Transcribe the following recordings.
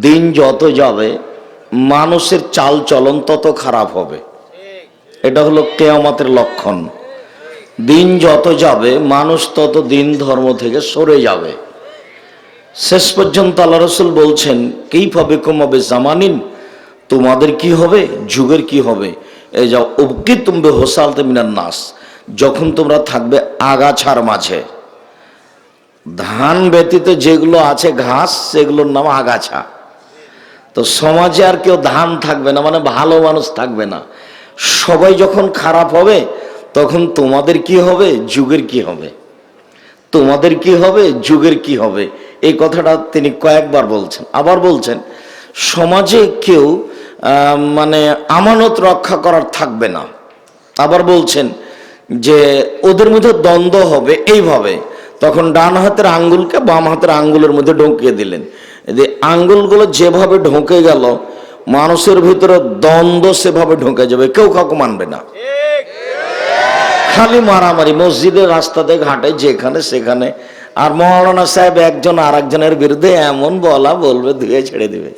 দিন যত যাবে, মানুষের চাল চলন তত খারাপ হবে। এটা হলো কেয়ামতের লক্ষণ। দিন যত যাবে, মানুষ তত দিন ধর্ম থেকে সরে যাবে। শেষ পর্যন্ত আল্লাহ রসুল বলছেন কেই পাবে কমাবে জামানিন তোমাদের কি হবে? যুগের কি হবে? এই যা উবকি তুমবে হোসালতে মিনার নাস। যখন তোমরা থাকবে আগাছার মাঝে। ধান ব্যতীত যেগুলো আছে ঘাস, সেগুলোর নাম আগাছা। তো সমাজে আর কেউ ধান থাকবে না মানে ভালো মানুষ থাকবে না। সবাই যখন খারাপ হবে, তখন তোমাদের কি হবে? যুগের কি হবে? তোমাদের কি হবে? যুগের কি হবে? এই কথাটা তিনি কয়েকবার বলছেন। আবার বলছেন, সমাজে কেউ মানে আমানত রক্ষা করার থাকবে না। আবার বলছেন যে, ওদের মধ্যে দ্বন্দ্ব হবে। এইভাবে তখন ডান হাতের আঙ্গুলকে বাম হাতের আঙ্গুলের মধ্যে ঢুকিয়ে দিলেন। যে আঙ্গুলগুলো যেভাবে ঢুকে গেল, মানুষের ভিতরে দ্বন্দ্ব সেভাবে ঢুকে যাবে, কেউ কাউকে মানবে না। খালি মারামারি, মসজিদের রাস্তাতে ঘাটে, যেখানে সেখানে। আর মৌলানা সাহেব একজন আর একজনের বিরুদ্ধে এমন বলা বলবে, ধুয়ে ছেড়ে দিবে।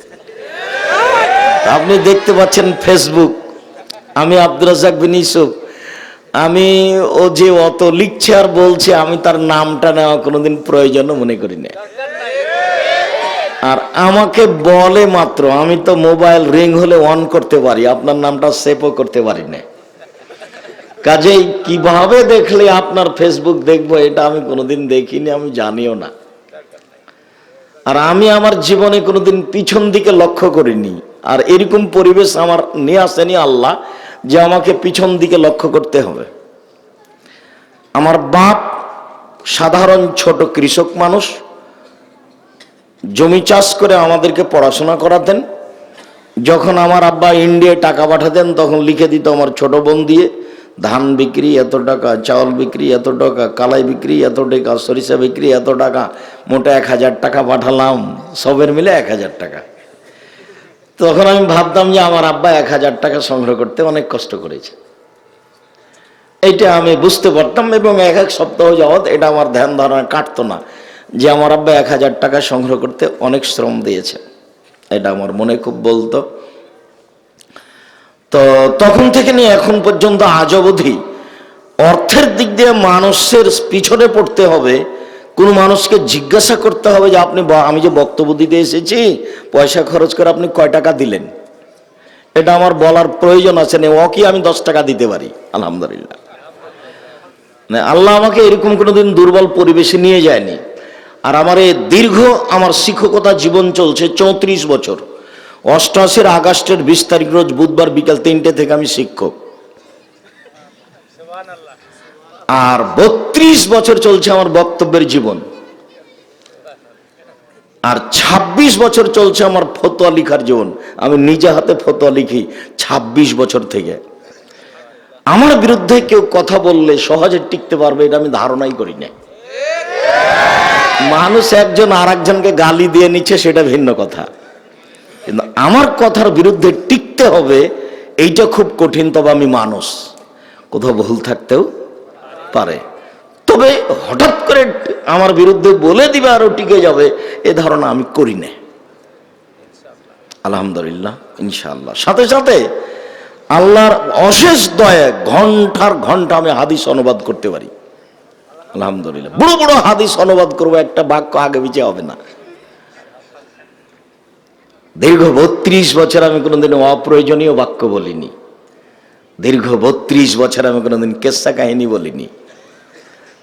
আপনি দেখতে পাচ্ছেন ফেসবুক। আমি আব্দুল রাজাক বিন ইউসুফ। আমি ও যে অত লিখছে আর বলছে, আমি তার নামটা নেওয়া কোনোদিন প্রয়োজন মনে করি না আর আমাকে বলে মাত্র, আমি তো মোবাইল রিং হলে অন করতে পারি, আপনার নামটা সেভও করতে পারি না। কাজেই কীভাবে দেখলে আপনার ফেসবুক দেখব, এটা আমি কোনোদিন দেখিনি, আমি জানিও না। আর আমি আমার জীবনে কোনোদিন পিছন দিকে লক্ষ্য করিনি। আর এরকম পরিবেশ আমার নিয়ে আসেনি আল্লাহ, যে আমাকে পিছন দিকে লক্ষ্য করতে হবে। আমার বাপ সাধারণ ছোট কৃষক মানুষ জমি চাষ করে আমাদেরকে পড়াশোনা করাতেন। যখন আমার আব্বা ইন্ডিয়ায় টাকা পাঠাতেন, তখন লিখে দিত আমার ছোট বোন দিয়ে, ধান বিক্রি এত টাকা, চাউল বিক্রি এত টাকা, কালাই বিক্রি এত টাকা, সরিষা বিক্রি এত টাকা, মোটা এক হাজার টাকা পাঠালাম। সবের মিলে এক হাজার টাকা। তখন আমি ভাবতাম যে আমার আব্বা এক হাজার টাকা সংগ্রহ করতে অনেক কষ্ট করেছে। এটা আমি বুঝতে পারতাম এবং এক এক সপ্তাহ যাওয়াত এটা আমার ধ্যান ধারণা কাটতো না। যে আমার আব্বা এক হাজার টাকা সংগ্রহ করতে অনেক শ্রম দিয়েছে। এটা আমার মনে খুব বলতো। তো তখন থেকে নিয়ে এখন পর্যন্ত আজ অবধি অর্থের দিক দিয়ে মানুষের পিছনে পড়তে হবে, কোনো মানুষকে জিজ্ঞাসা করতে হবে যে আপনি আমি যে বক্তব্য দিতে এসেছি, পয়সা খরচ করে আপনি কয় টাকা দিলেন? এটা আমার বলার প্রয়োজন আছে, না ও কি আমি দশ টাকা দিতে পারি? আলহামদুলিল্লাহ। আল্লাহ আমাকে এরকম কোনোদিন দুর্বল পরিবেশে নিয়ে যায়নি। আর আমার এই দীর্ঘ আমার শিক্ষকতা জীবন চলছে চৌত্রিশ বছর। অষ্টআশির আগস্টের বিশ তারিখ রোজ বুধবার বিকাল তিনটে থেকে আমি শিক্ষক। আর বত্রিশ বছর চলছে আমার বক্তব্যের জীবন। আর ২৬ বছর চলছে আমার ফতোয়া লিখার জীবন। আমি নিজে হাতে ফতোয়া লিখি ২৬ বছর থেকে। আমার বিরুদ্ধে কেউ কথা বললে সহজে টিকতে পারবে এটা আমি ধারণাই করি না মানুষ একজন আর একজনকে গালি দিয়ে নিচ্ছে, সেটা ভিন্ন কথা। কিন্তু আমার কথার বিরুদ্ধে টিকতে হবে, এইটা খুব কঠিন, তবে আমি মানুষ। কোথাও ভুল থাকতেও পারে। তবে হঠাৎ করে আমার বিরুদ্ধে বলে দিবে আরও টিকে যাবে, এ ধারণা আমি করি না। আলহামদুলিল্লাহ, ইনশাআল্লাহ। সাথে সাথে আল্লাহর অশেষ দয়া, ঘণ্টার ঘণ্টা আমি হাদিস অনুবাদ করতে পারি। আলহামদুলিল্লাহ। বড় বড় হাদিস অনুবাদ করব, একটা বাক্য আগে পিছিয়ে হবে না। দীর্ঘ বত্রিশ বছর আমি কোনোদিন অপ্রয়োজনীয় বাক্য বলিনি। দীর্ঘ বত্রিশ বছর আমি কোনোদিন কেসা কাহিনী বলিনি।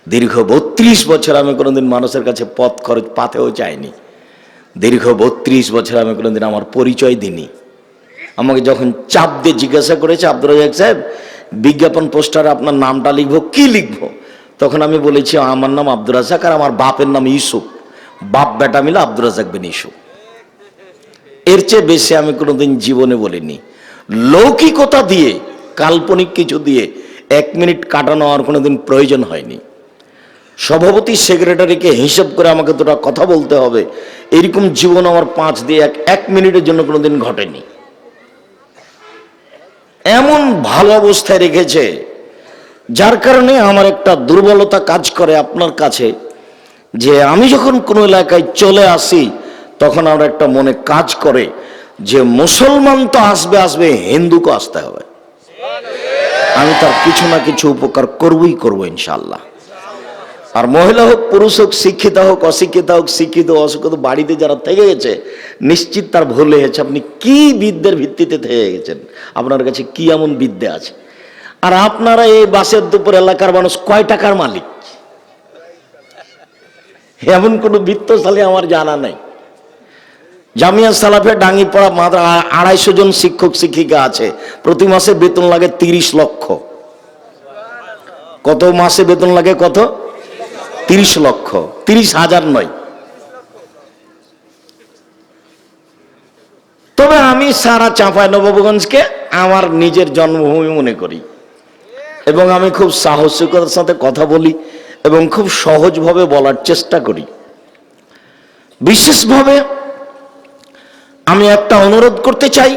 দীর্ঘ বত্রিশ বছর আমি কোনোদিন মানুষের কাছে পথ খরচ পাতেও চাইনি। দীর্ঘ বত্রিশ বছর আমি কোনোদিন আমার পরিচয় দিইনি। আমাকে যখন চাপ দিয়ে জিজ্ঞাসা করেছে আব্দুল রাজাক সাহেব, বিজ্ঞাপন পোস্টারে আপনার নামটা লিখব, কি লিখব? তখন আমি বলেছি, আমার নাম আব্দুল রাজাক আর আমার বাপের নাম ইউসুফ। বাপ, বেটা মিলে আব্দুল রাজাক বিন ইউসুফ। এর চেয়ে বেশি আমি কোনোদিন জীবনে বলিনি। লৌকিকতা দিয়ে, কাল্পনিক কিছু দিয়ে এক মিনিট কাটানো আর কোনোদিন প্রয়োজন হয়নি। সভাপতি, সেক্রেটারিকে হিসেব করে আমাকে দুটা কথা বলতে হবে। এরকম জীবন আমার পাঁচ দিয়ে এক এক মিনিটের জন্য কোনোদিন ঘটেনি। এমন ভালো অবস্থায় রেখেছে যার কারণে আমার একটা দুর্বলতা কাজ করে আপনার কাছে, যে আমি যখন কোনো এলাকায় চলে আসি, তখন আমার একটা মনে কাজ করে যে মুসলমান তো আসবে আসবে, হিন্দুকে আসতে হবে। আমি তার কিছু না কিছু উপকার করবই করব ইনশাল্লাহ আর মহিলা হোক, পুরুষ হোক, শিক্ষিত হোক, অশিক্ষিত হোক, শিক্ষিত, অশিক্ষিত, বাড়িতে যারা থেকে গেছে, নিশ্চিত তার ভুল হয়েছে। আপনি কি বিদ্যের ভিত্তিতে থেকে গেছেন? আপনার কাছে কি এমন বিদ্যে আছে? আর আপনারা এই বাসের দুপুর এলাকার মানুষ কয় টাকার মালিক? এমন কোনো বৃত্তশালী আমার জানা নাই। জামিয়া সালাফে ডাঙ্গি পড়া মাত্র আড়াইশো জন শিক্ষক, শিক্ষিকা আছে। প্রতি মাসে বেতন লাগে তিরিশ লক্ষ। কত মাসে বেতন লাগে কত? তিরিশ লক্ষ। তিরিশ হাজার নয়। তবে আমি সারা চাঁপাই নবাবগঞ্জকে আমার নিজের জন্মভূমি মনে করি। এবং আমি খুব সাহসিকতার সাথে কথা বলি এবং খুব সহজভাবে বলার চেষ্টা করি। বিশেষভাবে আমি একটা অনুরোধ করতে চাই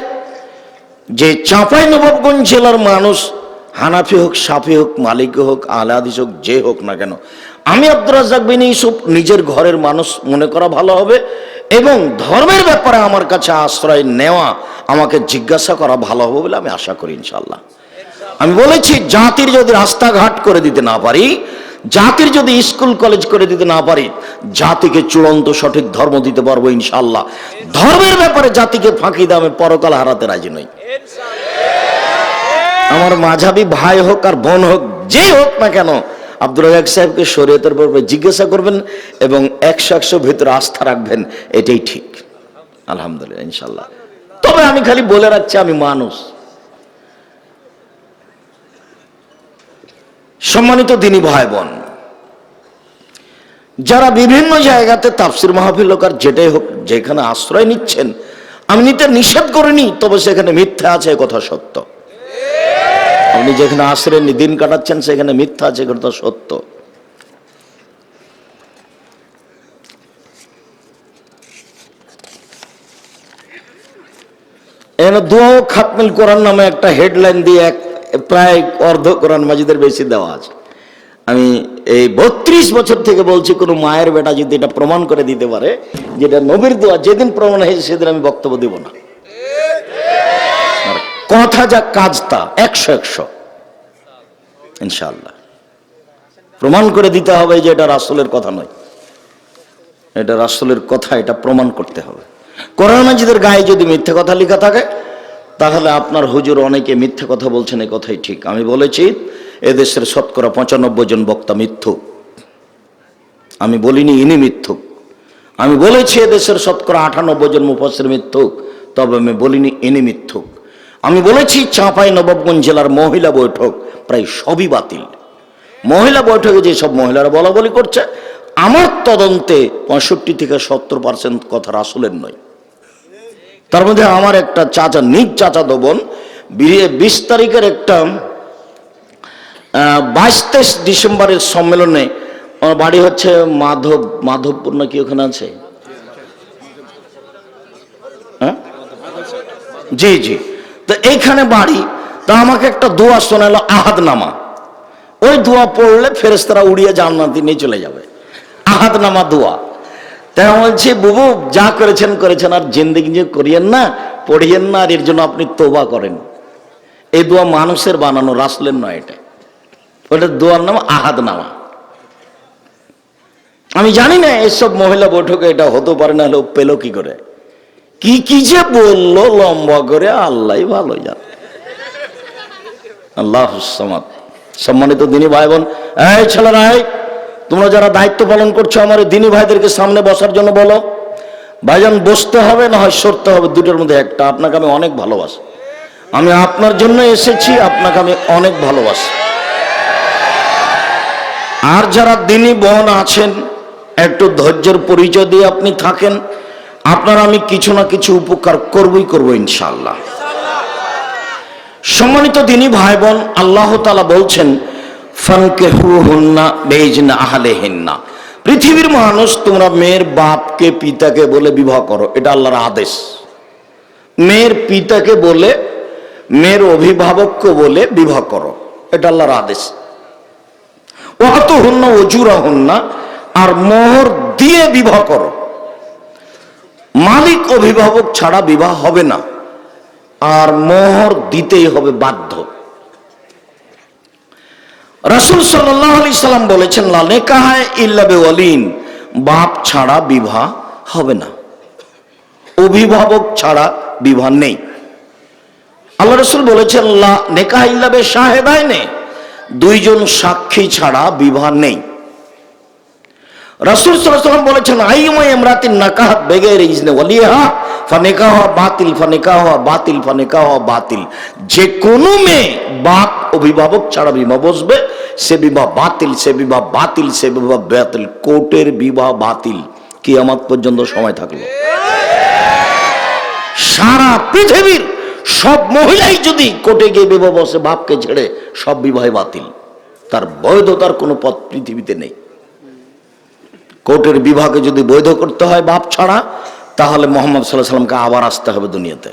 যে চাঁপাই নবাবগঞ্জ জেলার মানুষ, হানাফি হোক, সাফি হোক, মালিক হোক আলাদিস হোক, যে হোক না কেন, আমি আব্দুর রাজ্জাক বিন ইউসুফ নিজের ঘরের মানুষ মনে করা ভালো হবে এবং ধর্মের ব্যাপারে আমার কাছে আশ্রয় নেওয়া, আমাকে জিজ্ঞাসা করা ভালো হবে বলে আমি আশা করি ইনশাল্লাহ আমি বলেছি, জাতির যদি রাস্তাঘাট করে দিতে না পারি, জাতির যদি স্কুল, কলেজ করে দিতে না পারি, জাতিকে চূড়ান্ত সঠিক ধর্ম দিতে পারব ইনশাল্লাহ ধর্মের ব্যাপারে জাতিকে ফাঁকি দিয়ে আমি পরকাল হারাতে রাজি নই। আমার মাঝাবি ভাই হোক আর বোন হোক, যে হোক না কেন আব্দুল রাজাক সাহেবকে শরীয়তের ব্যাপারে জিজ্ঞাসা করবেন এবং একশো একশো ভিতরে আস্থা রাখবেন, এটাই ঠিক। আলহামদুলিল্লাহ ইনশাল্লাহ তবে আমি খালি বলে রাখছি, আমি মানুষ। সম্মানিত দিনী ভাই বোন, যারা বিভিন্ন জায়গাতে তাফসির মাহফিল হোক আর যেটাই হোক, যেখানে আশ্রয় নিচ্ছেন, আমি নিতে নিষেধ করিনি, তবে সেখানে মিথ্যা আছে কথা সত্য। আপনি যেখানে আশ্রয় দিন কাটাচ্ছেন, সেখানে মিথ্যা আছে কথা সত্য। এখানে দোয়া খাতমিল কোরআন নামে একটা হেডলাইন দিয়ে এক প্রায় অর্ধ কোরআন মাজিদের বেশি দেওয়া আছে। আমি এই বত্রিশ বছর থেকে বলছি, কোনো মায়ের বেটা যদি এটা প্রমাণ করে দিতে পারে, যেটা নবীর দোয়া, যেদিন প্রমাণ হয়েছে, সেদিন আমি বক্তব্য দিব না। কথা যা কাজ তা, একশো একশো। ইনশাল্লাহ প্রমাণ করে দিতে হবে যে এটা রাসূলের কথা নয়। এটা রাসূলের কথা, এটা প্রমাণ করতে হবে। কোরআন মাজিদের গায়ে যদি মিথ্যে কথা লেখা থাকে তাহলে আপনার হুজুর অনেকে মিথ্যে কথা বলছেন এই কথাই ঠিক। আমি বলেছি, এদেশের শতকরা পঁচানব্বই জন বক্তা মিথ্যুক। আমি বলিনি ইনি মিথ্যুক। আমি বলেছি, এদেশের শতকরা আটানব্বই জন মুফাসের মিথ্যুক, তবে আমি বলিনি ইনি মিথ্যুক। আমি বলেছি, চাঁপাই নবাবগঞ্জ জেলার মহিলা বৈঠক প্রায় সবই বাতিল। মহিলা বৈঠকে যেসব মহিলারা বলা বলি করছে, আমার তদন্তে পঁয়ষট্টি থেকে সত্তর পার্সেন্ট কথা রাসুলের নয়। তার মধ্যে আমার একটা চাচা, নিজ চাচা দোবন বিয়ে বিশ তারিখের একটা বাইশ তেইশ ডিসেম্বরের সম্মেলনে আমার বাড়ি হচ্ছে মাধব, মাধবপুর নাকি ওখানে আছে? হ্যাঁ? জি জি। তো এইখানে বাড়ি, তা আমাকে একটা দোয়া শোনালো আহাদ নামা ওই দোয়া পড়লে ফেরেস্তারা উড়িয়ে জান্নাতি নিয়ে চলে যাবে। আহাদ নামা দোয়া। তাই বলছি, বুবু, যা করেছেন করেছেন, আর জিন্দিগি যে করিয়েন না, পড়িয়েন না, আর এর জন্য আপনি তোবা করেন। এই দোয়া মানুষের বানানো, রাসলের নয় এটা। ওটা দোয়ার নাম আহাদ নামা আমি জানি না, এসব মহিলা বৈঠকে এটা হতে পারে না, হলেও পেল কি করে? কি কি যে বলল, লম্বা করে আল্লাহ ভালো যান আল্লাহ সম্মানিত দিনী ভাই বোন, এই ছেলেরা তোমরা যারা দায়িত্ব পালন করছ আমার দিনী ভাইদেরকে সামনে বসার জন্য বলো। ভাইজান, বসতে হবে, না হয় সরতে হবে, দুটোর মধ্যে একটা। আপনাকে আমি অনেক ভালোবাসি। আমি আপনার জন্য এসেছি, আপনাকে আমি অনেক ভালোবাসি। আর যারা দিনী বোন আছেন, একটু ধৈর্যের পরিচয় দিয়ে আপনি থাকেন, আপনার আমি কিছু না কিছু উপকার করবই করব ইনশাল্লাহ সম্মানিত দিনী ভাই বোন আল্লাহ তালা বলছেন পৃথিবীর মানুষ তোমরা মেয়ের বাপকে, পিতাকে বলে বিবাহ করো, এটা আল্লাহর আদেশ। মেয়ের পিতাকে বলে, মেয়ের অভিভাবককে বলে বিবাহ করো, এটা আল্লাহর আদেশ। অত হন্না অজুরা হন্না আর মোহর দিয়ে বিবাহ করো। মালিক অভিভাবক ছাড়া বিবাহ হবে না, আর মোহর দিতেই হবে বাধ্য। রাসুল সাল্লাহ আলি সাল্লাম বলেছেন লালে কাহায় ইল্লাবে ওয়ালিন বাপ ছাড়া বিবাহ হবে না। অভিভাবক ছাড়া বিবাহ নেই। আল্লাহ রসুল বলেছেন, লা নেকাহ ইল্লাবে শাহেদায় নে দুইজন সাক্ষী ছাড়া বিবাহ নেই। রাসুল সাল্লাম বলেছেন আইমাই এমরাতিন নাকাহাত বেগের ইজনে ওয়ালিহা। ফানেকা হওয়া বাতিল ফানেকা হওয়া বাতিল ফানেকা হওয়া বাতিল। যে কোনো মেয়ে বাপ অভিভাবক ছাড়া বিবাহ বসবে, সে বিবাহ বাতিল, সে বিবাহ বাতিল, সে বিবাহ বাতিল। কোর্টের বিবাহ বাতিল। কিয়ামত পর্যন্ত সময় থাকল। সারা পৃথিবীর সব মহিলাই যদি কোর্টে গিয়ে বিবাহ বসে, বাপকে ছেড়ে সব বিবাহে বাতিল। তার বৈধতার কোনো পথ পৃথিবীতে নেই। কোর্টের বিভাগে যদি বৈধ করতে হয় বাপ ছাড়া তাহলে মোহাম্মদ সাল্লাহ সাল্লামকে আবার আসতে হবে দুনিয়াতে।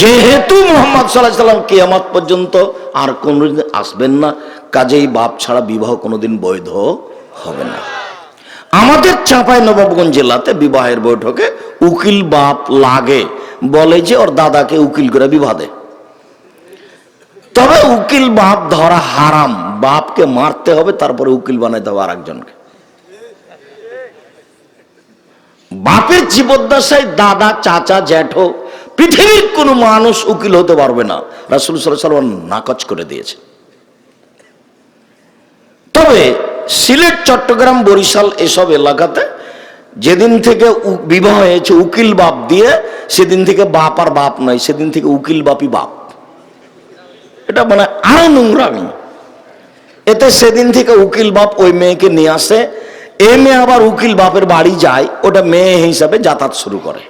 যেহেতু মোহাম্মদ সাল্লাহ সাল্লাম কিয়ামত পর্যন্ত আর কোনোদিন আসবেন না, কাজেই বাপ ছাড়া বিবাহ কোনোদিন বৈধ হবে না। আমাদের চাঁপাই নবাবগঞ্জ জেলাতে বিবাহের বৈঠকে উকিল বাপ লাগে, বলে যে ওর দাদাকে উকিল করে বিবাহ দেয় তবে উকিল বাপ ধরা হারাম, বাপকে মারতে হবে, তারপরে উকিল বানাইতে হবে আর একজনকে বাপের জীবদ্দশায় দাদা, চাচা, জ্যাঠো, পৃথিবীর কোনো মানুষ উকিল হতে পারবে না। রাসুল সাল্লাম নাকচ করে দিয়েছে। তবে সিলেট, চট্টগ্রাম, বরিশাল এসব এলাকাতে যেদিন থেকে বিবাহ হয়েছে, উকিল বাপ দিয়ে, সেদিন থেকে বাপ আর বাপ নয়, সেদিন থেকে উকিল বাপই বাপ। এটা মানে আরও নোংরামি। এতে সেদিন থেকে উকিল বাপ ওই মেয়েকে নিয়ে আসে এ মেয়ে আবার উকিল বাপের বাড়ি যায়, ওটা মেয়ে হিসাবে যাতায়াত শুরু করে।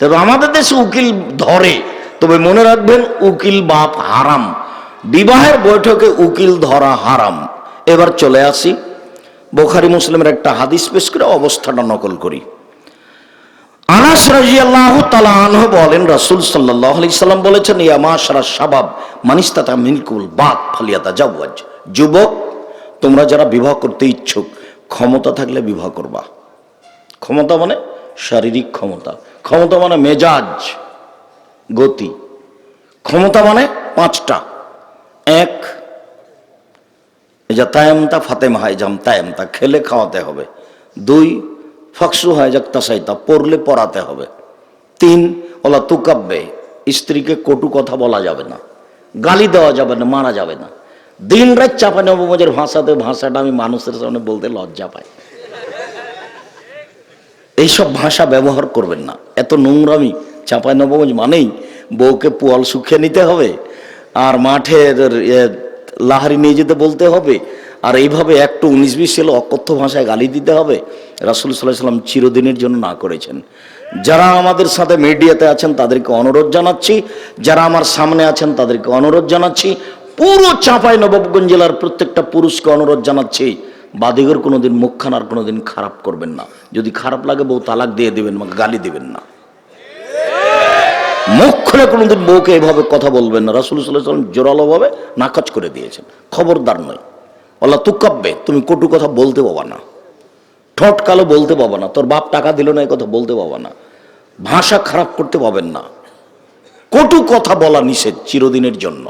তবে আমাদের দেশে উকিল ধরে, তবে মনে রাখবেন উকিল বাপ হারাম। বিবাহের বৈঠকে উকিল ধরা হারাম। এবার চলে আসি বোখারি মুসলিমের একটা হাদিস পেশ করে অবস্থাটা নকল করি। আনাস রাজিয়াল্লাহু তাআলা আনহু বলেন, রাসূল আলাইহি সাল্লাম বলেছেন, ইয়া মাশারা শাবাব, মানিস্তাতা মিনকুল বাত ফালিয়াতা জাওয়াজ যুবক তোমরা যারা বিবাহ করতে ইচ্ছুক, ক্ষমতা থাকলে বিবাহ করবা। ক্ষমতা মানে শারীরিক ক্ষমতা। ক্ষমতা মানে মেজাজ, গতি। ক্ষমতা মানে পাঁচটা। এক যা তায়ামতা ফাতেমা হয়, জাম তায়ামতা, খেলে খাওয়াতে হবে। দুই, ফকসু হয়, যাক তাসাইতা, পড়লে পড়াতে হবে। তিন, ওলা তুকাব্বে, স্ত্রীকে কটু কথা বলা যাবে না। গালি দেওয়া যাবে না, মারা যাবে না। দিন রাত চাপা নবমজের ভাষাতে, ভাষাটা আমি মানুষের সামনে বলতে লজ্জা পাই। এইসব ভাষা ব্যবহার করবেন না। এত নোংরামি চাপাই নবগঞ্জ মানেই বউকে পোয়াল শুকিয়ে নিতে হবে, আর মাঠে লাহারি নিয়ে যেতে বলতে হবে, আর এইভাবে একটু উনিশ বিশ ছিল অকথ্য ভাষায় গালি দিতে হবে, রাসুল সাল্লাহ সাল্লাম চিরদিনের জন্য না করেছেন। যারা আমাদের সাথে মিডিয়াতে আছেন তাদেরকে অনুরোধ জানাচ্ছি, যারা আমার সামনে আছেন তাদেরকে অনুরোধ জানাচ্ছি পুরো চাঁপাই নবাবগঞ্জ জেলার প্রত্যেকটা পুরুষকে অনুরোধ জানাচ্ছি, বাদিগর কোনোদিন মুখখান আর কোনোদিন খারাপ করবেন না। যদি খারাপ লাগে বউ তালাক দিয়ে দেবেন গালি দেবেন না। মুখ খুলে কোনোদিন বউকে এভাবে কথা বলবেন না। রাসুল সাল্লাম জোরালোভাবে নাকচ করে দিয়েছেন। খবরদার নয়। আল্লাহ তুকাব্বে তুমি কটু কথা বলতে পাবা না। ঠোঁট কালো বলতে পাবা না। তোর বাপ টাকা দিল না এই কথা বলতে পাবা না। ভাষা খারাপ করতে পাবেন না। কটু কথা বলা নিষেধ চিরদিনের জন্য।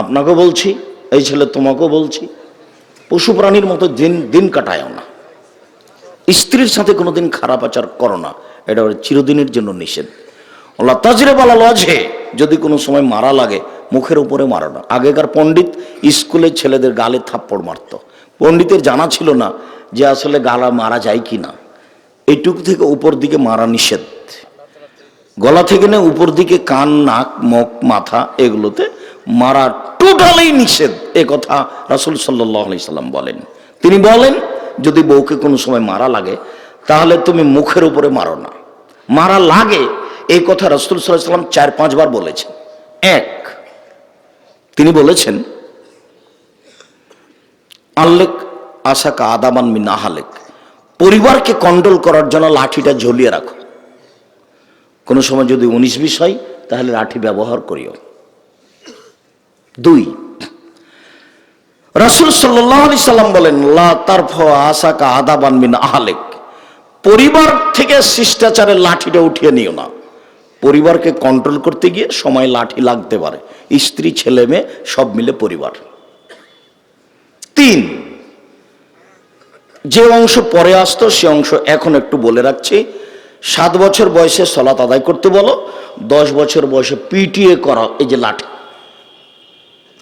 আপনাকে বলছি, এই ছেলে তোমাকেও বলছি, পশু প্রাণীর মতো দিন দিন কাটায়ও না। স্ত্রীর সাথে কোনোদিন খারাপ আচার করো না, এটা চিরদিনের জন্য নিষেধ। আল্লাহ তাজরে বলা লজে যদি কোনো সময় মারা লাগে, মুখের উপরে মারো না। আগেকার পণ্ডিত স্কুলে ছেলেদের গালে থাপ্পড় মারত। পণ্ডিতের জানা ছিল না যে আসলে গালা মারা যায় কি না। এইটুকু থেকে উপর দিকে মারা নিষেধ। গলা থেকে না উপর দিকে কান, নাক, মুখ, মাথা, এগুলোতে মারা টোটালি নিষেধ। এ কথা রাসুল সাল্লাম বলেন। তিনি বলেন, যদি বউকে কোনো সময় মারা লাগে, তাহলে তুমি মুখের উপরে মারো না। মারা লাগে এই কথা রাসুল সাল্লাহ সাল্লাম চার পাঁচবার বলেছেন। এক, তিনি বলেছেন, আল্লেক আশাকা আদামান মিন আহালেক। পরিবারকে কন্ট্রোল করার জন্য লাঠিটা ঝুলিয়ে রাখো। কোনো সময় যদি উনিশ বিশ হয়, তাহলে লাঠি ব্যবহার করিও। দুই। রাসুল সাল্লাহ আলি সাল্লাম বলেন, লা আসাকা আদাবান মিন আহালেক। পরিবার থেকে শিষ্টাচারে লাঠিটা উঠিয়ে নিও না। পরিবারকে কন্ট্রোল করতে গিয়ে সময় লাঠি লাগতে পারে। স্ত্রী, ছেলে, মেয়ে, সব মিলে পরিবার। তিন, যে অংশ পরে আসতো, সে অংশ এখন একটু বলে রাখছি, সাত বছর বয়সে সলাত আদায় করতে বলো, দশ বছর বয়সে পিটিএ করা এই যে লাঠি।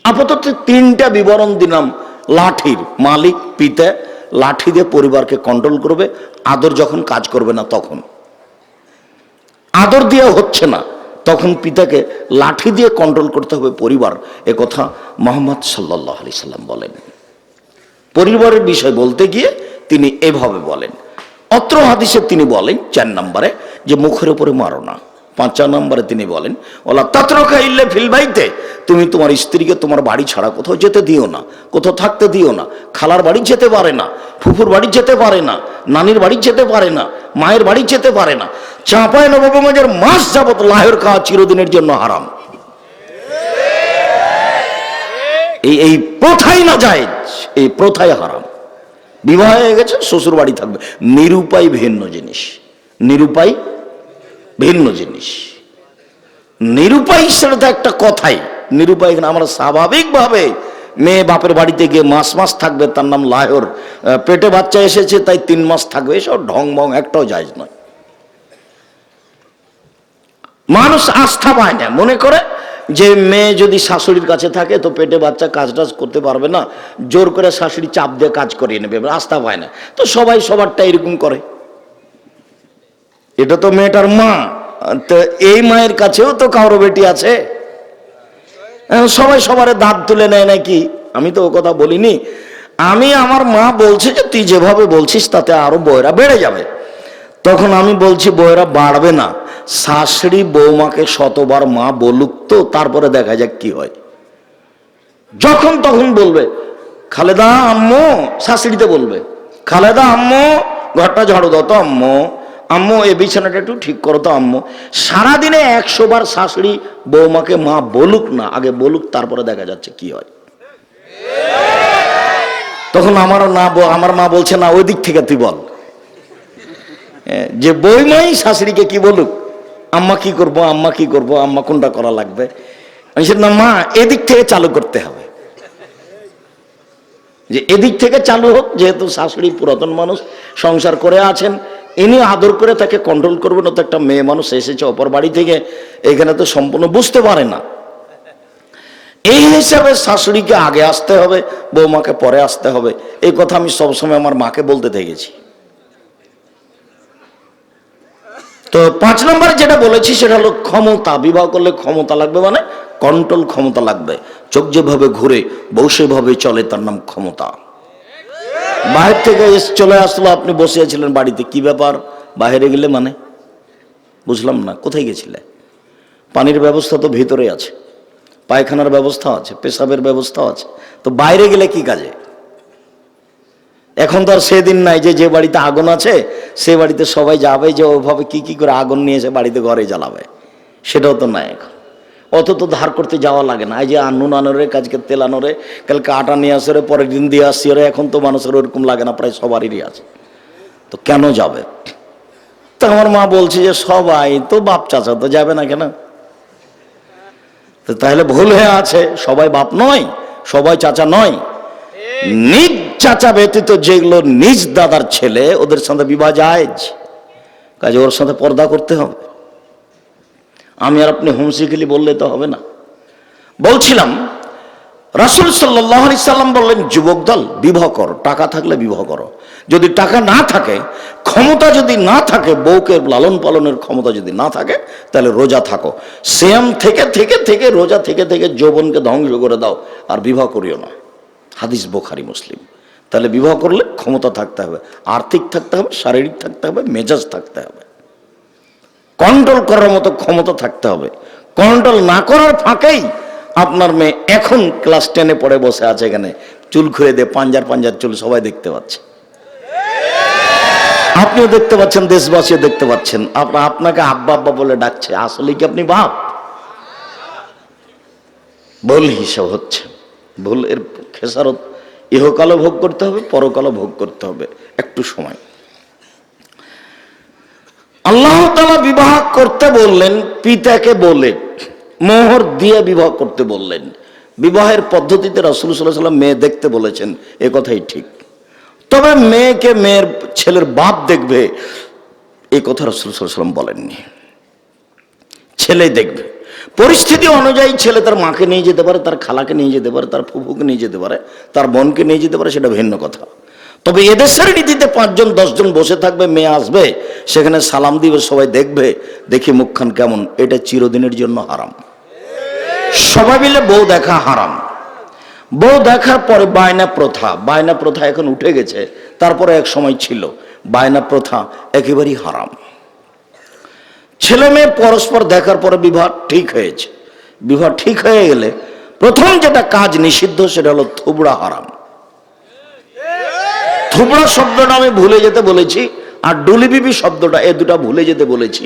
আপাতত তিনটা বিবরণ দিলাম। লাঠির মালিক, পিতা, লাঠি দিয়ে পরিবারকে কন্ট্রোল করবে। আদর যখন কাজ করবে না তখন। আদর দিয়ে হচ্ছে না, তখন পিতাকে লাঠি দিয়ে কন্ট্রোল করতে হবে পরিবার। এ কথা মোহাম্মদ সাল্লাহ আলি সাল্লাম বলেন। পরিবারের বিষয় বলতে গিয়ে তিনি এভাবে বলেন। অত্র হাদিসে তিনি বলেন চার নম্বরে যে মুখের উপরে মারো না। পাঁচ নম্বরে তিনি বলেন, ওলা তাত্রকা ইল্লে ফিল বাইতে, তুমি তোমার স্ত্রীকে তোমার বাড়ি ছাড়া কোথাও যেতে দিও না, কোথাও থাকতে দিও না, খালার বাড়ি যেতে পারে না, ফুফুর বাড়ি যেতে পারে না, নানির বাড়ি যেতে পারে না, মায়ের বাড়ি যেতে পারে না চাঁপায় নবগঞ্জের মাস যাবত লাহের খাওয়া চিরদিনের জন্য হারাম। এই এই প্রথাই না যায় এই প্রথাই হারাম। বিবাহ হয়ে গেছে শ্বশুর বাড়ি থাকবে। নিরুপায় ভিন্ন জিনিস। নিরুপায় ভিন্ন জিনিস। নিরুপায় সেটা তো একটা কথাই। নিরুপায় এখানে আমরা স্বাভাবিকভাবে মেয়ে বাপের বাড়িতে গিয়ে মাস মাস থাকবে, তার নাম লায়র। পেটে বাচ্চা এসেছে, তাই তিন মাস থাকবে, এসব ঢং ভং একটাও যায় নয়। মানুষ আস্থা পায় না, মনে করে যে মেয়ে যদি শাশুড়ির কাছে থাকে তো পেটে বাচ্চা কাজ টাজ করতে পারবে না, জোর করে শাশুড়ি চাপ দিয়ে কাজ করিয়ে নেবে, আস্থা পায় না। তো সবাই সবারটা এরকম করে। এটা তো মেয়েটার মা। তো এই মায়ের কাছেও তো কারও বেটি আছে। সবাই সবার দাঁত তুলে নেয় নাকি? আমি তো ও কথা বলিনি। আমি আমার মা বলছে যে, তুই যেভাবে বলছিস, তাতে আরও বয়রা বেড়ে যাবে। তখন আমি বলছি, বয়রা বাড়বে না। শাশুড়ি বৌমাকে শতবার মা বলুক তো, তারপরে দেখা যাক কি হয়। যখন তখন বলবে, খালেদা আম্মু, শাশুড়িতে বলবে, খালেদা আম্মু, ঘরটা ঝাড়ু দাও তো আম্মু। আম্মু এই বিছানাটা একটু ঠিক করো তো আম্মু। সারাদিনে একশো বার শাশুড়ি বৌমাকে মা বলুক না আগে বলুক তারপরে দেখা যাচ্ছে কি হয়। তখন আমার না আমার মা বলছে না ওই দিক থেকে তুই বল। যে বইমাই শাশুড়িকে কি বলুক? আম্মা কি করব আম্মা কি করব আম্মা কোনটা করা লাগবে? আমি বলছি, না মা এদিক থেকে চালু করতে হবে। যে এদিক থেকে চালু হোক যেহেতু শাশুড়ি পুরাতন মানুষ সংসার করে আছেন ইনি আদর করে তাকে কন্ট্রোল করবেন ও তো একটা মেয়ে মানুষ এসেছে অপর বাড়ি থেকে, এখানে তো সম্পূর্ণ বুঝতে পারে না। এই হিসাবে শাশুড়িকে আগে আসতে হবে, বৌমাকে পরে আসতে হবে। এই কথা আমি সবসময় আমার মাকে বলতে দেখেছি তো পাঁচ নম্বরে যেটা বলেছি, সেটা হলো ক্ষমতা। বিবাহ করলে ক্ষমতা লাগবে মানে কন্ট্রোল ক্ষমতা লাগবে। চোখ যেভাবে ঘুরে, বউ সেভাবে চলে, তার নাম ক্ষমতা। বাহির থেকে এসে চলে আসলো, আপনি বসে আছিলেন বাড়িতে, কি ব্যাপার? বাইরে গেলে মানে? বুঝলাম না, কোথায় গেছিলে? পানির ব্যবস্থা তো ভিতরে আছে, পায়খানার ব্যবস্থা আছে, পেশাবের ব্যবস্থা আছে, তো বাইরে গেলে কি কাজে? এখন তো আর সেদিন নাই যে যে বাড়িতে আগুন আছে, সে বাড়িতে সবাই যাবে যে, ওভাবে কি কি করে আগুন নিয়ে এসে বাড়িতে ঘরে জ্বালাবে, সেটাও তো নাই এখন। অত তো ধার করতে যাওয়া লাগে না। এই যে নুন আনোরে কাজকে তেল আনোরে কালকে আটা নিয়ে আসে রে, পরের দিন দিয়ে আসছি রে এখন তো মানুষের ওরকম লাগে না প্রায় সবারই আছে। তো কেন যাবে? তো আমার মা বলছে যে সবাই তো বাপ চাচা তো যাবে না কেন? তো তাহলে ভুল হয়ে আছে সবাই বাপ নয় সবাই চাচা নয়। নিজ চাচা ব্যতীত যেগুলো নিজ দাদার ছেলে ওদের সাথে বিবাহ যায়। কাজে ওর সাথে পর্দা করতে হবে। আমি আর আপনি হুমসিখিলি বললে তো হবে না। বলছিলাম, রাসুল সাল্লি সাল্লাম বললেন, যুবক দল, বিবাহ করো, টাকা থাকলে বিবাহ করো। যদি টাকা না থাকে, ক্ষমতা যদি না থাকে, বউকে লালন পালনের ক্ষমতা যদি না থাকে, তাহলে রোজা থাকো। শ্যাম থেকে থেকে থেকে, রোজা থেকে থেকে যৌবনকে ধ্বংস করে দাও, আর বিবাহ করিও না। হাদিস বোখারি, মুসলিম। তাহলে বিবাহ করলে ক্ষমতা থাকতে হবে, আর্থিক থাকতে হবে, শারীরিক থাকতে হবে, মেজাজ থাকতে হবে। কন্ট্রোল করার মতো ক্ষমতা থাকতে হবে। কন্ট্রোল না করার ফাঁকেই আপনার মেয়ে এখন ক্লাস টেনে পড়ে বসে আছে এখানে। চুল খুলে দিয়ে পাঞ্জার পাঞ্জার চুল সবাই দেখতে পাচ্ছে। আপনিও দেখতে পাচ্ছেন, দেশবাসীও দেখতে পাচ্ছেন। আপনার আপনাকে আব্বা আব্বা বলে ডাকছে, আসলে কি আপনি বাপ? ভুল হিসাব হচ্ছে। ভুল এর খেসারত ইহকালও ভোগ করতে হবে, পরকালও ভোগ করতে হবে। একটু সময়। করতে বললেন, পিতাকে বলে, মোহর দিয়ে বিবাহ করতে বললেন। বিবাহের পদ্ধতিতে রাসুল সাল্লাহ সাল্লাম মেয়ে দেখতে বলেছেন, এ কথাই ঠিক। তবে মেয়েকে মেয়ের ছেলের বাপ দেখবে এই কথা রাসুল সাল্লাম বলেননি। ছেলে দেখবে। পরিস্থিতি অনুযায়ী ছেলে তার মাকে নিয়ে যেতে পারে, তার খালাকে নিয়ে যেতে পারে, তার ফুফুকে নিয়ে যেতে পারে, তার বোনকে নিয়ে যেতে পারে, সেটা ভিন্ন কথা। তবে এদেশের নীতিতে পাঁচজন, দশজন বসে থাকবে, মেয়ে আসবে, সেখানে সালাম দিবে, সবাই দেখবে, দেখি মুখখান কেমন। এটা চিরদিনের জন্য হারাম। সবাই মিলে বউ দেখা হারাম। বউ দেখার পরে বায়না প্রথা। বায়না প্রথা এখন উঠে গেছে, তারপরে এক সময় ছিল। বায়না প্রথা একেবারেই হারাম। ছেলে মেয়ে পরস্পর দেখার পরে বিবাহ ঠিক হয়েছে। বিবাহ ঠিক হয়ে গেলে প্রথম যেটা কাজ নিষিদ্ধ, সেটা হলো থুবড়া হারাম। থুবড়া শব্দটা আমি ভুলে যেতে বলেছি, আর ডুলিবিবি শব্দটা এ দুটা ভুলে যেতে বলেছি।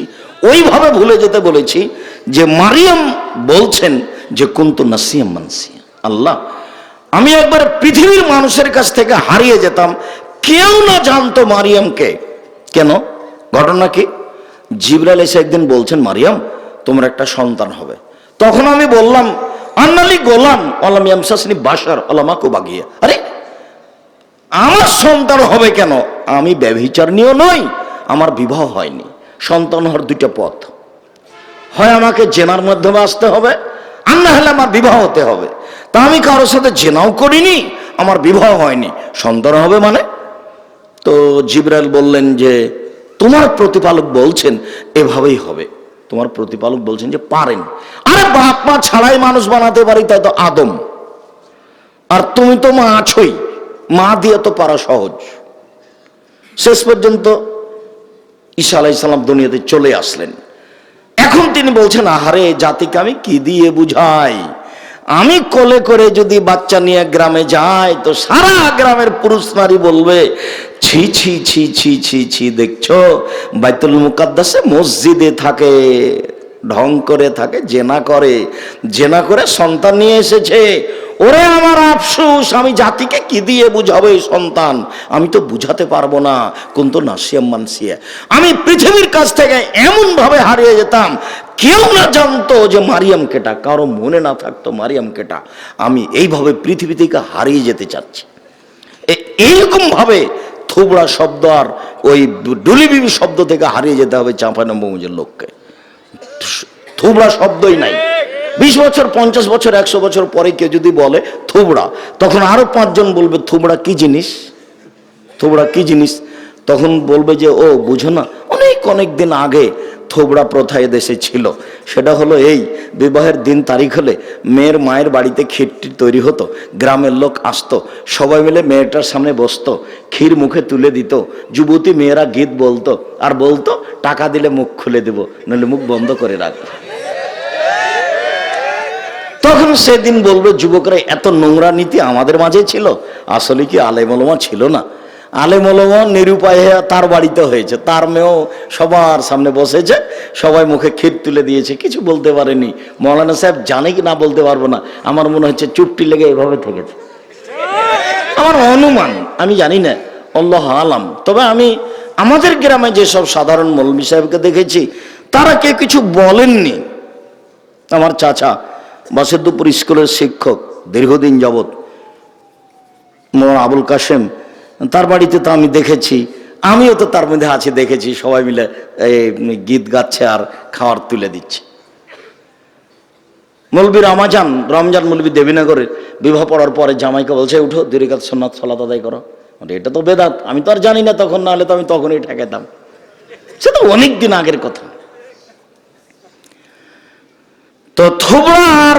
ওইভাবে ভুলে যেতে বলেছি যে মারিয়াম বলছেন যে, কুন্তু নাসিয়াম মানসিয়া। আল্লাহ, আমি একবার পৃথিবীর মানুষের কাছ থেকে হারিয়ে যেতাম, কেউ না জানতো মারিয়ামকে। কেন? ঘটনা কি? জিবরাল এসে একদিন বলছেন, মারিয়াম, তোমার একটা সন্তান হবে। তখন আমি বললাম, আন্নালি গোলাম আলাম ইয়ামসাসনি বাসার আলামাকু বাগিয়া আরে আমার সন্তান হবে কেন? আমি ব্যভিচার নিয়েও নই, আমার বিবাহ হয়নি। সন্তান হওয়ার দুইটা পথ। হয় আমাকে জেনার মাধ্যমে আসতে হবে, আর না হলে আমার বিবাহ হতে হবে। তা আমি কারোর সাথে জেনাও করিনি, আমার বিবাহ হয়নি। সন্তান হবে মানে? তো জিব্রাইল বললেন যে, তোমার প্রতিপালক বলছেন, এভাবেই হবে। তোমার প্রতিপালক বলছেন যে, পারেন। আরে বাপ মা ছাড়াই মানুষ বানাতে পারি, তাই তো আদম। আর তুমি তো মা আছোই। মা দিয়ে তো পারা সহজ। শেষ পর্যন্ত ঈশা আলাইসাল্লাম দুনিয়াতে চলে আসলেন। এখন তিনি বলছেন, আহারে, জাতিকে আমি কি দিয়ে বুঝাই? আমি কোলে করে যদি বাচ্চা নিয়ে গ্রামে যাই, তো সারা গ্রামের পুরুষ নারী বলবে, ছি ছি ছি ছি ছি ছি, দেখছ? বাইতুল মুকাদ্দাসে মসজিদে থাকে, ঢং করে থাকে, জেনা করে। জেনা করে সন্তান নিয়ে এসেছে। ওরে আমার আফসোস, আমি জাতিকে কি দিয়ে বুঝাবো এই সন্তান? আমি তো বুঝাতে পারব না, কিন্তু নাসিয়াম মানসিয়া। আমি পৃথিবীর কাছ থেকে এমন ভাবে হারিয়ে যেতাম, কেউ না জানতো যে মারিয়াম কেটা, কারও মনে না থাকতো মারিয়াম কেটা। আমি এইভাবে পৃথিবী থেকে হারিয়ে যেতে চাচ্ছি। এ- এইরকম ভাবে থুবড়া শব্দ আর ওই ডুলিবিবি শব্দ থেকে হারিয়ে যেতে হবে চাঁপানম্বমুজের লোককে। থুবড়া শব্দই নাই। বিশ বছর, পঞ্চাশ বছর, একশো বছর পরে কেউ যদি বলে থুবড়া, তখন আরও পাঁচজন বলবে, থুবড়া কি জিনিস? থোবড়া কি জিনিস? তখন বলবে যে, ও, বুঝো না, অনেক অনেক দিন আগে থোবড়া প্রথা দেশে ছিল। সেটা হলো এই, বিবাহের দিন তারিখ হলে মেয়ের মায়ের বাড়িতে ক্ষীরটি তৈরি হতো, গ্রামের লোক আসতো, সবাই মিলে মেয়েটার সামনে বসতো, ক্ষীর মুখে তুলে দিত, যুবতী মেয়েরা গীত বলতো, আর বলতো, টাকা দিলে মুখ খুলে দেব নাহলে মুখ বন্ধ করে রাখব। তখন সেদিন বলবে যুবকরা, এত নোংরা নীতি আমাদের মাঝে ছিল। আসলে কি আলেমলমা ছিল না? আলেমলমা নিরুপায় তার বাড়িতে হয়েছে। তার মেয়েও সবার সামনে বসেছে। সবাই মুখে ক্ষীর তুলে দিয়েছে। কিছু বলতে পারেনি। মৌলানা সাহেব, জানে কি না বলতে পারব না। আমার মনে হচ্ছে চুপটি লেগে এভাবে থেকেছে। আমার অনুমান, আমি জানি না। আল্লাহ আলাম। তবে আমি, আমাদের গ্রামে যেসব সাধারণ মৌলবী সাহেবকে দেখেছি, তারা কেউ কিছু বলেননি। আমার চাচা বাসেদ্দুপুর স্কুলের শিক্ষক দীর্ঘদিন যাবৎ মোলানা আবুল কাশেম, তার বাড়িতে তো আমি দেখেছি, আমিও তো তার মধ্যে আছি দেখেছি, সবাই মিলে গীত গাচ্ছে আর খাওয়ার তুলে দিচ্ছে। মৌলবী রমাজান, রমজান মৌলবী দেবীনগরে বিবাহ পড়ার পরে জামাইকে বলছে, উঠো দীর্ঘাত সোনাত সলাত আদায় করো। এটা তো বেদাত, আমি তো আর জানি না তখন না হলে তো আমি তখনই ঠেকাতাম সে তো অনেক দিন আগের কথা। তো থোবড়া আর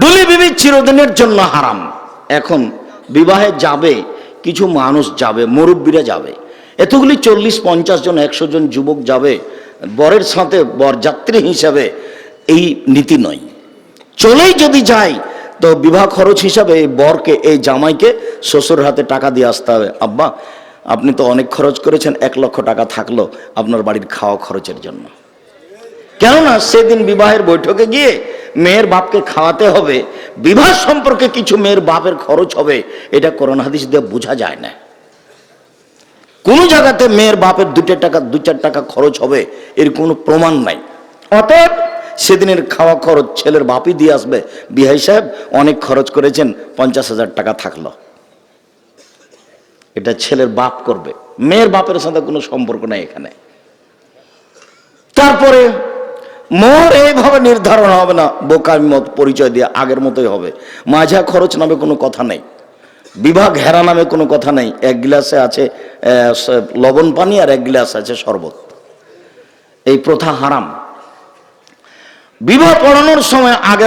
ডুলি বিবি চিরদিনের জন্য হারাম। এখন বিবাহে যাবে, কিছু মানুষ যাবে, মুরব্বীরা যাবে। এতগুলি চল্লিশ, পঞ্চাশ জন, একশো জন যুবক যাবে, বরের সাথে বরযাত্রী হিসাবে এই নীতি নয়। চলেই যদি যায়, তো বিবাহ খরচ হিসাবে এই বরকে, এই জামাইকে শ্বশুর হাতে টাকা দিয়ে আসতে হবে। আব্বা, আপনি তো অনেক খরচ করেছেন, এক লক্ষ টাকা থাকল আপনার বাড়ির খাওয়া খরচের জন্য। কেননা সেদিন বিবাহের বৈঠকে গিয়ে মেয়ের বাপকে খাওয়াতে হবে, বিবাহ সম্পর্কে কিছু মেয়ের বাপের খরচ হবে, এটা করোনা হাদিস দিয়ে বোঝা যায় না। কোনো জায়গাতে মেয়ের বাপের দুটো টাকা দু চার টাকা খরচ হবে, এর কোনো প্রমাণ নাই। অতএব সেদিনের খাওয়া খরচ ছেলের বাপই দিয়ে আসবে। বিহাই সাহেব অনেক খরচ করেছেন, পঞ্চাশ হাজার টাকা থাকল। এটা ছেলের বাপ করবে। মেয়ের বাপের সাথে কোনো সম্পর্ক নাই এখানে। তারপরে মোর এইভাবে নির্ধারণ হবে না। বোকামি মত পরিচয় দিয়ে আগের মতোই হবে। মাঝা খরচ নামে কোনো কথা নেই। বিভাগ হেরা নামে কোনো কথা নেই। এক গ্লাসে আছে লবণ পানি আর এক গ্লাস আছে শরবত। এই প্রথা হারাম। বিবাহ পড়ানোর সময় আগে